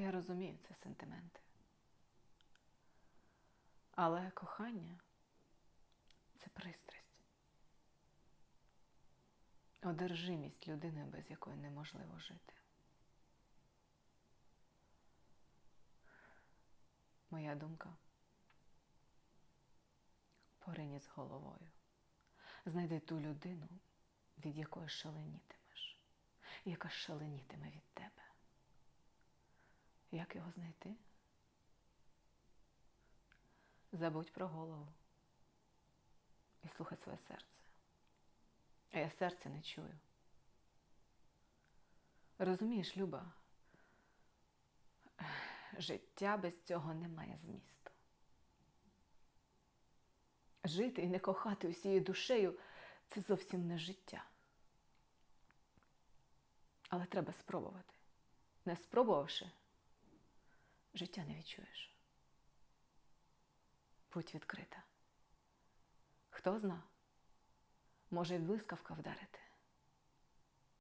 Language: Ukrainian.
Я розумію, це сентименти. Але кохання це пристрасть. Одержимість людини, без якої неможливо жити. Моя думка порині з головою. Знайди ту людину, від якої шаленітимеш, яка шаленітиме від тебе. Як його знайти? Забудь про голову і слухай своє серце. А я серце не чую. Розумієш, Люба, життя без цього не має змісту. Жити і не кохати усією душею це зовсім не життя. Але треба спробувати. Не спробувавши, життя не відчуєш. Будь відкрита. Хто зна, може й блискавка вдарити.